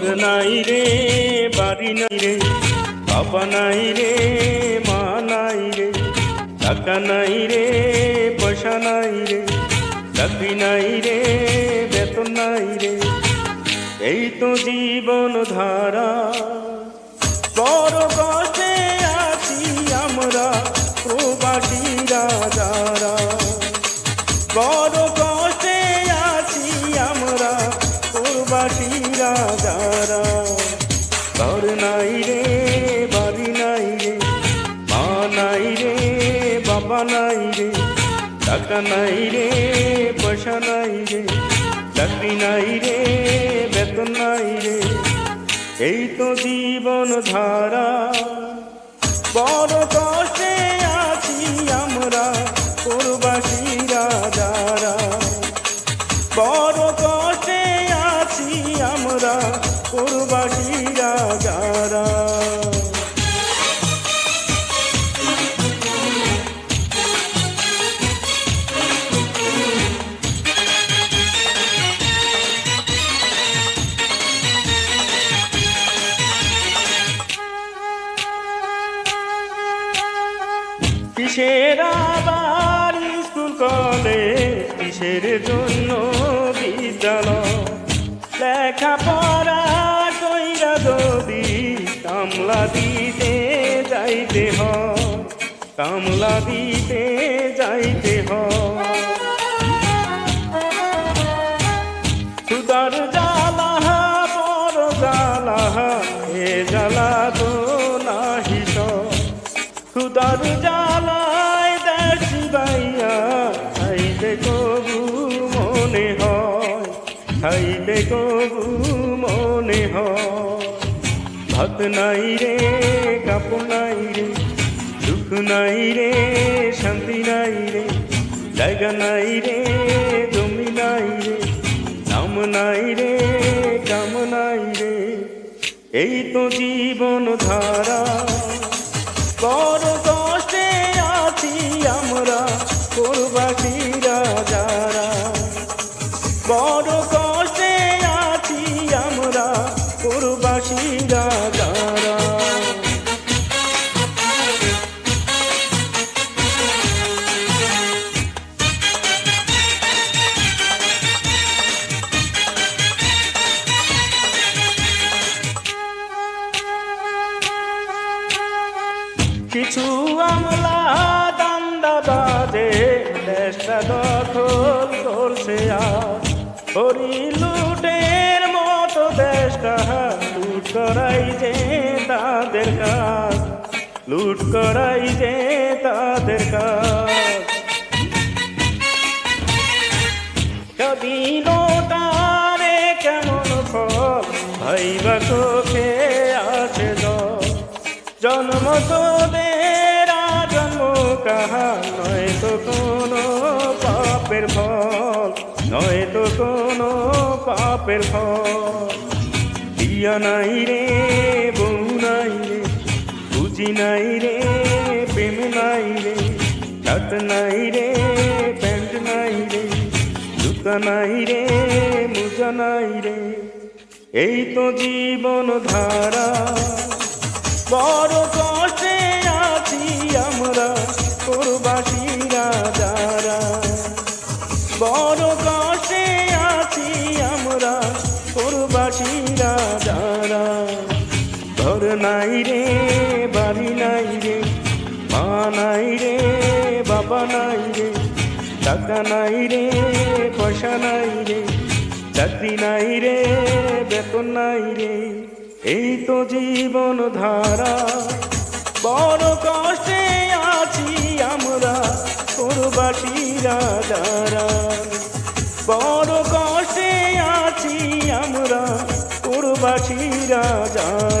নাই রে, বাড়ি নাই রে, বাবা নাই রে, মা নাই রে, টাকা নাই রে, পয়সা নাই রে, চাকরি নাই রে, বেতন নাই রে। এই তো জীবন ধারা বড় কষ্টে আছি আমরা প্রবাসীরা যারা বড় ঘর নাই রে, বাড়ি নাই রে, মা নাই রে, বাবা নাই রে, টাকা নাই রে, পয়সা নাই রে, চাকরি নাই রে, বেতন নাই রে। এই তো জীবন ধারা কিসের আবার স্কুল, কলেজ, কিসের জন্য বিদ্যালয়? লেখাপড়া কইরা যদি কামলা দিতে যাইতে হয়, কামলা দিতে যাইতে হয়। বাইয়া খাইলে কবু মনে হয় খাইলে কবু মনে হয়। ভাত নাই রে কাপড় নাই রে সুখ নাই রে, শান্তি নাই রে, জায়গা নাই রে, জমি নাই রে, নাম নাই রে, কাম নাই রে। এই তো জীবন ধারা কিছু আমলা দান্দা বাজে দেশটা দখল করছে আর হরি লুটের মতো দেশটা লুট করাই যে তাদের কাজ। লুট করাই যে তাদের কাজ। স্বাধীনতারে কেমন ফল, ভাইবা চোখে আছে জন্ম কাহা নয় তো কোনো পাপের ফল, নয় তো কোনো পাপের ফল। দিয়া নাই রে, বউ নাই রে বুঝি নাই রে, প্রেম নাই রে শার্ট নাই রে, প্যান্ট নাই রে, জুতা নাই রে, মোজা নাই রে। এই তো জীবন ধারা, বড় নাই রে, বাড়ি নাই রে, মা নাই রে, বাবা নাই রে, টাকা নাই রে, পয়সা নাই রে, চাকরি নাই রে, বেতন নাই রে। এই তো জীবন ধারা, বড় কষ্টে আছি আমরা প্রবাসীরা যারা বড় কষ্টে আছি আমরা প্রবাসীরা যারা